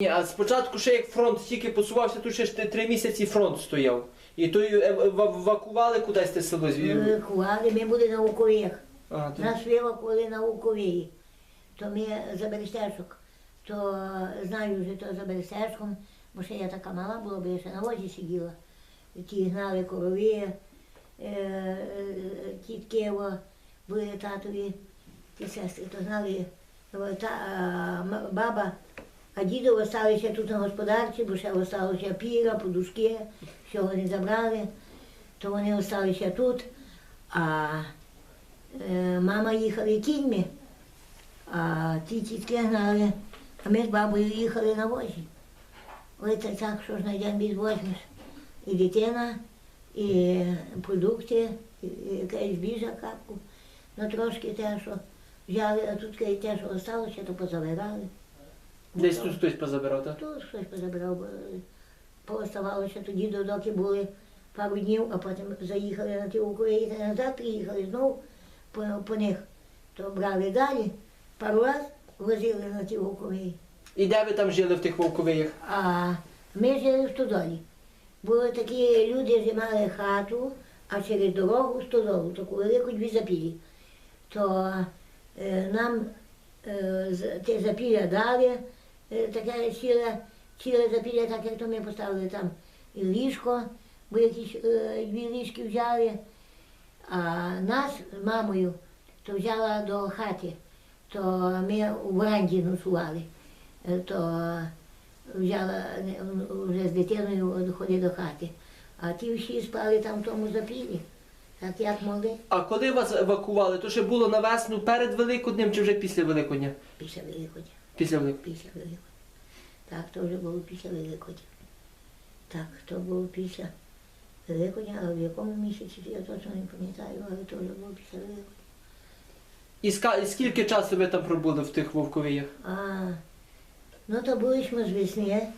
Ні, а спочатку ще як фронт тільки посувався, тут ще ж три- місяці фронт стояв. І то евакували кудись те село. зві- Евакували, ми були на Уковіях. А, то- Нас вивакували на Уковії. То ми за Берестечок, то знаю вже то за Берестечком, бо ще я така мала була, бо я ще на возі сиділа. Ті гнали корові, е, е, тітки о, були татові, ті сестри, то знали та, а, м- баба, а діду залишилися тут на господарці, бо ще залишилося піра, подушки, що вони забрали, то вони залишилися тут. А Е, мама їхали кіньми, а ті тітки гнали, а ми з бабою їхали на возі. Ой, це так, що ж на день візьмеш. І дитина, і продукти, і якась біжа капку. Ну трошки те, що взяли, а тут те, що залишилося, то позабирали. Десь тут хтось позабирав, так? Тут хтось позабирав, бо пооставалося тоді доки були пару днів, а потім заїхали на ті Україні, та назад приїхали знову по, по них. То брали далі, пару раз возили на ті Україні. І де ви там жили в тих вовковиях? А ми жили в Стодолі. Були такі люди, що мали хату, а через дорогу стодолу, таку велику дві запілі. То е, нам е, ті запілля дали, е, таке ціле, ціле запілля, так як то ми поставили там і ліжко, бо якісь е, дві ліжки взяли. А нас з мамою то взяла до хати, то ми у веранді ночували. Е, То взяла вже з дитиною ходить до хати. А ті всі спали там в тому запілі, так як могли А коли вас евакували, то ще було на весну перед Великоднем чи вже після Великодня? після Великодня. Після Великодня. Після Великодня. Так, то вже було після Великодня. Так, то було після Великодня, а в якому місяці я точно не пам'ятаю, але то вже було після Великодня. І, ска- і скільки часу ви там пробули в тих вовковиях? А, ну то були ж ми з весни,